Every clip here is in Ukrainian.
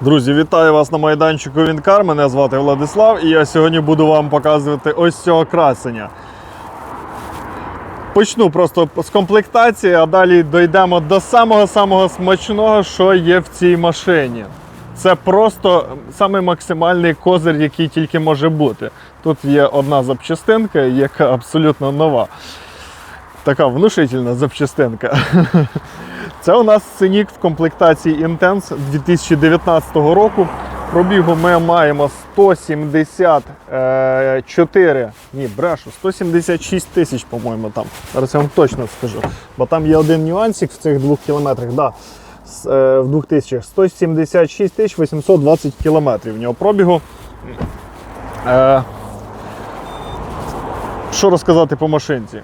Друзі, вітаю вас на майданчику Вінкар. Мене звати Владислав, і я сьогодні буду вам показувати ось цього красення. Почну просто з комплектації, а далі дійдемо до самого-самого смачного, що є в цій машині. Це просто самий максимальний козир, який тільки може бути. Тут є одна запчастинка, яка абсолютно нова. Така внушительна запчастинка. Це у нас синік в комплектації Intense 2019 року. Пробігу ми маємо 174, ні, брешу, 176 тисяч, по-моєму, там. Зараз я вам точно скажу. Бо там є один нюансик в цих двох кілометрах. Да, е, в 2000 176 тисяч 820 кілометрів в нього пробігу. Е, що розказати по машинці?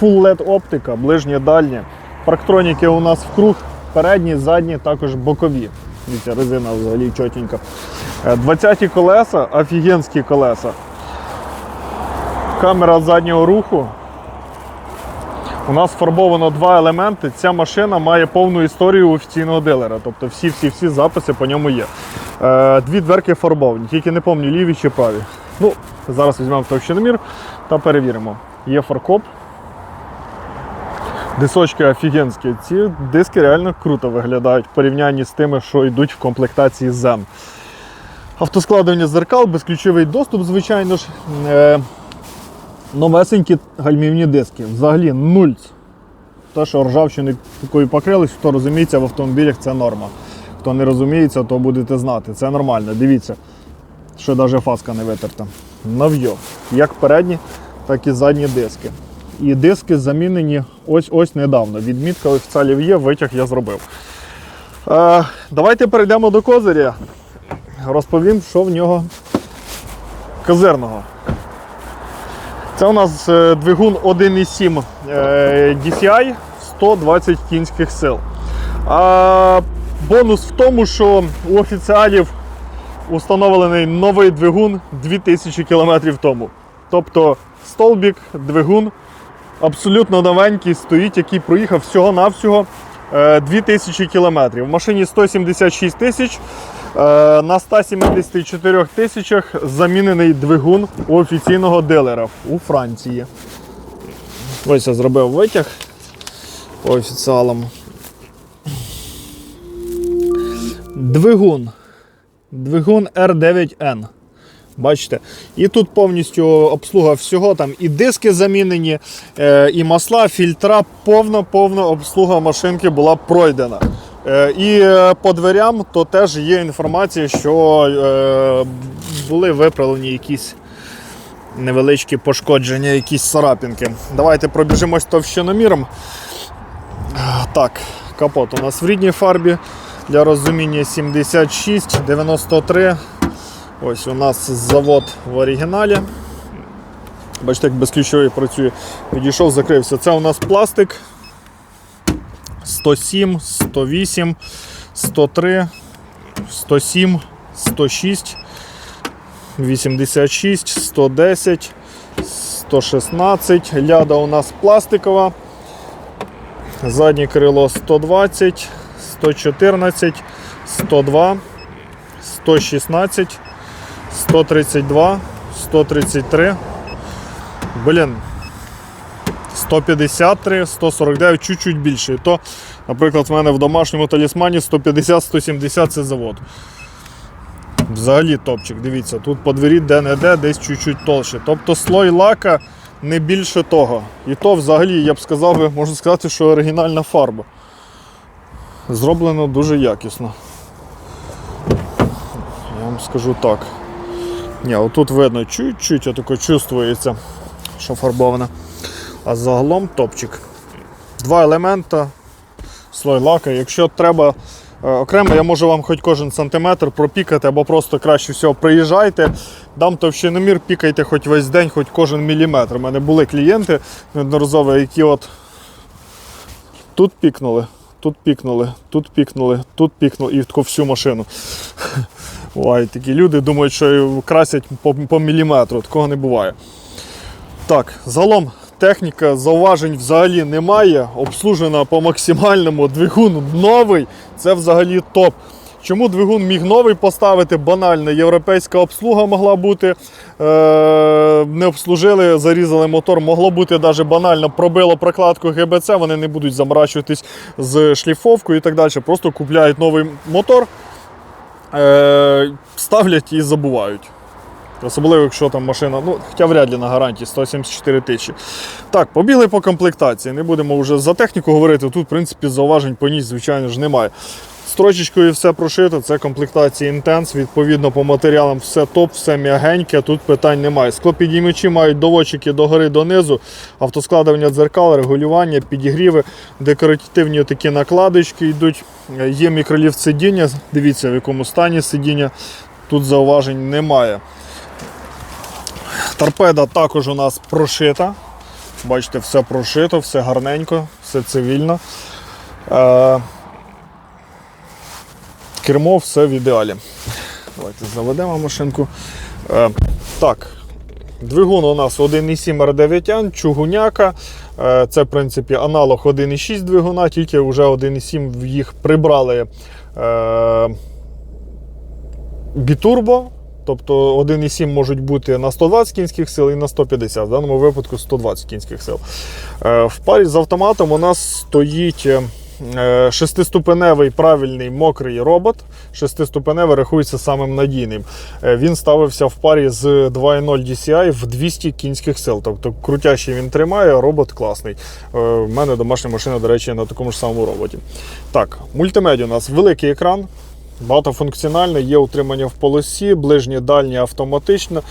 Full LED оптика, ближнє дальнє. Парктроніки у нас в круг, передні, задні, також бокові. Дивіться, резина взагалі чотенька. 20-ті колеса, офігенські колеса. Камера заднього руху. У нас фарбовано два елементи. Ця машина має повну історію офіційного дилера. Тобто всі-всі-всі записи по ньому є. Е, Дві дверки фарбовані, тільки не пам'ятаю, ліві чи праві. Ну, зараз візьмемо товщиномір та перевіримо. Є фаркоп. Дисочки офігенські. Ці диски реально круто виглядають в порівнянні з тими, що йдуть в комплектації Zen. Автоскладування зеркал, безключовий доступ, звичайно ж. Е, новесенькі гальмівні диски. Взагалі нуль. Те, що ржавчини такою покрились, хто розуміється, в автомобілях це норма. Хто не розуміється, то будете знати. Це нормально. Дивіться, що навіть фаска не витерта. Нав'йо. Як передні, так і задні диски. І диски замінені ось-ось недавно. Відмітка офіціалів є, витяг я зробив. Е, давайте перейдемо до козиря. Розповім, що в нього козирного. Це у нас е, двигун 1,7 е, DCI 120 кінських сил. А бонус в тому, що у офіціалів установлений новий двигун 2000 км тому. Тобто столбік, двигун абсолютно новенький стоїть, який проїхав всього-навсього е, 2000 км. В машині 176 тисяч. Е, На 174 тисячах замінений двигун у офіційного дилера у Франції. Ось я зробив витяг по офіціалам. Двигун. Двигун R9N. Бачите? І тут повністю обслуга всього, там і диски замінені, е, і масла, фільтра, повна повна обслуга машинки була пройдена. Е, І е, по дверям то теж є інформація, що були виправлені якісь невеличкі пошкодження, якісь царапинки. Давайте пробіжимось товщиноміром. Так, капот у нас в рідній фарбі. Для розуміння 76, 93. Ось у нас завод в оригіналі. Бачите, як безключовий працює. Відійшов, закрився. Це у нас пластик 107, 108, 103, 107, 106, 86, 110, 116. Ляда у нас пластикова. Заднє крило 120, 114, 102, 116. 132, 133. Блін. 153, 149, чуть-чуть більше. І то, наприклад, в мене в домашньому талісмані 150-170 це завод. Взагалі топчик, дивіться, тут по двері де-не-де, десь чуть-чуть толще. Тобто слой лака не більше того. І то взагалі, я б сказав, можна сказати, що оригінальна фарба. Зроблено дуже якісно. Я вам скажу так. Ні, отут видно чуть-чуть, отако чувствується, що фарбована. А загалом топчик. Два елемента, слой лака. Якщо треба е, окремо, я можу вам хоч кожен сантиметр пропікати, або просто краще всього приїжджайте, дам товщиномір, пікайте хоч весь день, хоч кожен міліметр. У мене були клієнти неодноразові, які от тут пікнули, тут пікнули, тут пікнули, тут пікнули і таку всю машину. Ой, такі люди думають, що красять по, по міліметру. Такого не буває. Так, загалом техніка зауважень взагалі немає. Обслужена по максимальному. Двигун новий. Це взагалі топ. Чому двигун міг новий поставити? Банально, європейська обслуга могла бути. Е- не обслужили, зарізали мотор. Могло бути навіть банально пробило прокладку ГБЦ, вони не будуть заморачуватись з шліфовкою і так далі. Просто купляють новий мотор, е- ставлять і забувають. Особливо, якщо там машина, ну, хоча вряд ли на гарантії 174 тисячі. Так, побігли по комплектації. Не будемо вже за техніку говорити. Тут, в принципі, зауважень по ній, звичайно ж, немає. Строчечкою все прошито, це комплектація Intense, відповідно по матеріалам все топ, все м'ягеньке, тут питань немає. Склопідіймачі мають доводчики догори донизу, автоскладування дзеркал, регулювання, підігріви, декоративні такі накладочки йдуть. Є мікроліфт сидіння, дивіться в якому стані сидіння, тут зауважень немає. Торпеда також у нас прошита. Бачите, все прошито, все гарненько, все цивільно. Кермо все в ідеалі. Давайте заведемо машинку. Е, так, двигун у нас 1,7 R9, чугуняка. Е, це, в принципі, аналог 1,6 двигуна, тільки вже 1,7 їх прибрали е, бітурбо. Тобто 1,7 можуть бути на 120 кінських сил і на 150, в даному випадку 120 кінських сил. Е, В парі з автоматом у нас стоїть е, шестиступеневий правильний мокрий робот. Шестиступеневий рахується самим надійним. Е, Він ставився в парі з 2.0 DCI в 200 кінських сил. Тобто крутящий він тримає, робот класний. Е, В мене домашня машина, до речі, на такому ж самому роботі. Так, мультимедіа у нас великий екран. Багатофункціональне, є утримання в полосі, ближнє, дальнє автоматично.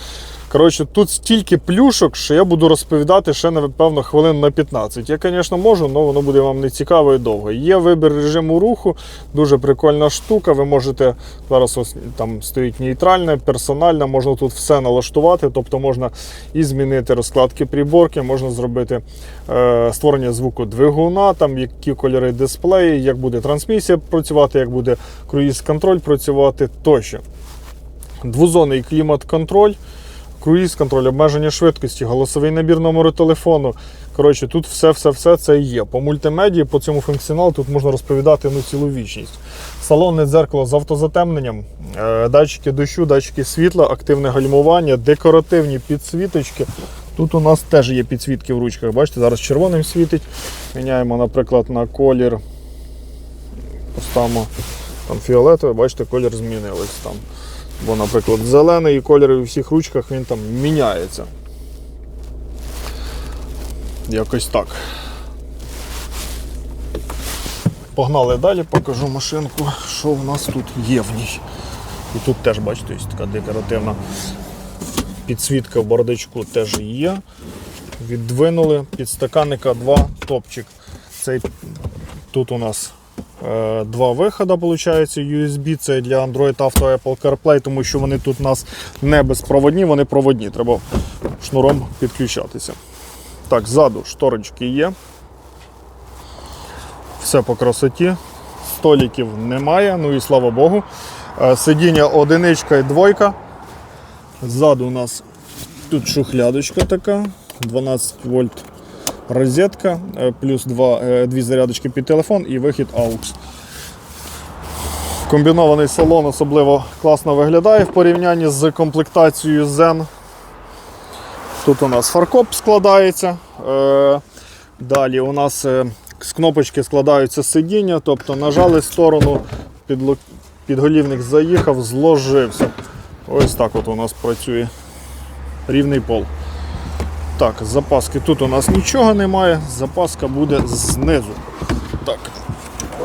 Коротше, тут стільки плюшок, що я буду розповідати ще, напевно, хвилин на 15. Я, звісно, можу, але воно буде вам не цікаво і довго. Є вибір режиму руху, дуже прикольна штука. Ви можете зараз ось там стоїть нейтральне, персональне, можна тут все налаштувати, тобто можна і змінити розкладки приборки, можна зробити е, створення звуку двигуна, там які кольори дисплеї, як буде трансмісія працювати, як буде круїз-контроль працювати тощо. Двозонний клімат-контроль, круїз-контроль, обмеження швидкості, голосовий набір номеру телефону. Коротше, тут все-все-все це є. По мультимедії, по цьому функціоналу тут можна розповідати ну, цілу вічність. Салонне дзеркало з автозатемненням, е, датчики дощу, датчики світла, активне гальмування, декоративні підсвіточки. Тут у нас теж є підсвітки в ручках. Бачите, зараз червоним світить. Міняємо, наприклад, на колір. Поставимо там фіолетовий, бачите, колір змінилось там. Бо, наприклад, зелений колір у всіх ручках він там міняється. Якось так. Погнали далі, покажу машинку, що в нас тут є в ній. І тут теж, бачите, ось така декоративна підсвітка в бардачку теж є. Віддвинули підстаканника 2 топчик. Цей тут у нас два виходи, виходить, USB. Це для Android Auto Apple CarPlay, тому що вони тут у нас не безпроводні, вони проводні. Треба шнуром підключатися. Так, ззаду шторочки є. Все по красоті. Століків немає, ну і слава Богу. Е, Сидіння одиничка і двойка. Ззаду у нас тут шухлядочка така, 12 вольт розетка, е, плюс два, е, дві зарядочки під телефон і вихід AUX. Комбінований салон особливо класно виглядає в порівнянні з комплектацією Zen. Тут у нас фаркоп складається. Е, Далі у нас з кнопочки складаються сидіння, тобто нажали сторону, підголівник заїхав, зложився. Ось так от у нас працює рівний пол. Так, запаски тут у нас нічого немає, запаска буде знизу. Так,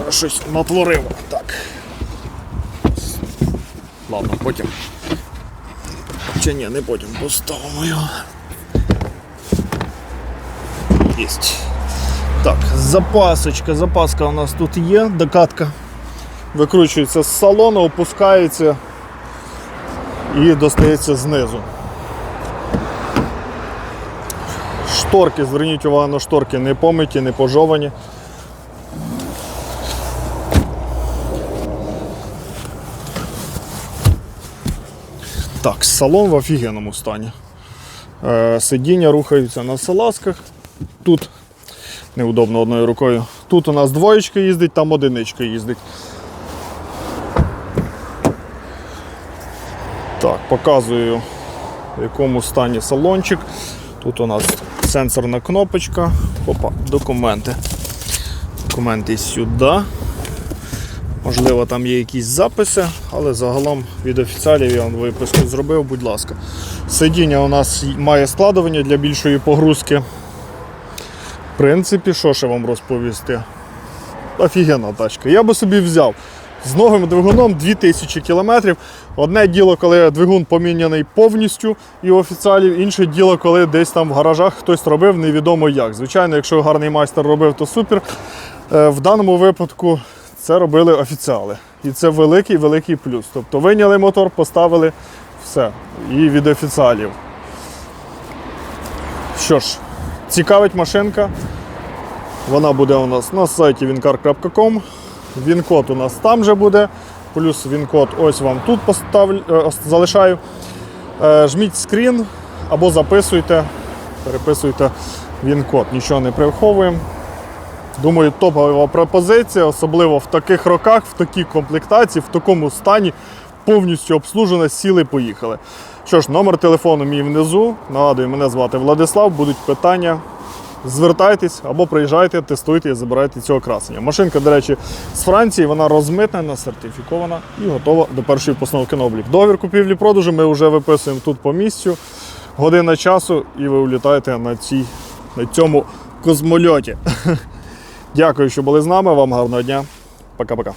щось натворив. Так. Ладно, потім. Чи ні, не потім поставимо його. Єсть. Так, запасочка. Запаска у нас тут є, докатка. Викручується з салону, опускається і достається знизу. Шторки, зверніть увагу на шторки, не помиті, не пожовані. Так, салон в офігенному стані. Е, Сидіння рухаються на салазках. Тут неудобно одною рукою. Тут у нас двоєчка їздить, там одиничка їздить. Так, показую, в якому стані салончик. Тут у нас сенсорна кнопочка. Опа, документи. Документи сюди. Можливо, там є якісь записи, але загалом від офіціалів я вам виписку зробив, будь ласка. Сидіння у нас має складування для більшої погрузки. В принципі, що ще вам розповісти? Офігенна тачка. Я би собі взяв з новим двигуном 2000 км. Одне діло, коли двигун поміняний повністю і офіціалів, інше діло, коли десь там в гаражах хтось робив, невідомо як. Звичайно, якщо гарний майстер робив, то супер. Е, В даному випадку це робили офіціали. І це великий великий плюс. Тобто виняли мотор, поставили все. І від офіціалів. Що ж, цікавить машинка. Вона буде у нас на сайті wincar.com. Він-код у нас там же буде. Плюс він-код ось вам тут поставлю, е, залишаю. Е, Жміть скрін або записуйте, переписуйте він-код. Нічого не приховуємо. Думаю, топова пропозиція, особливо в таких роках, в такій комплектації, в такому стані, повністю обслужена, сіли, поїхали. Що ж, номер телефону мій внизу. Нагадую, мене звати Владислав. Будуть питання. Звертайтесь або приїжджайте, тестуйте і забирайте цього красення. Машинка, до речі, з Франції, вона розмитнена, сертифікована і готова до першої постановки на облік. Договір купівлі-продажу ми вже виписуємо тут по місцю. Година часу, і ви влітаєте на, цій, на цьому космольоті. Дякую, що були з нами. Вам гарного дня. Пока-пока.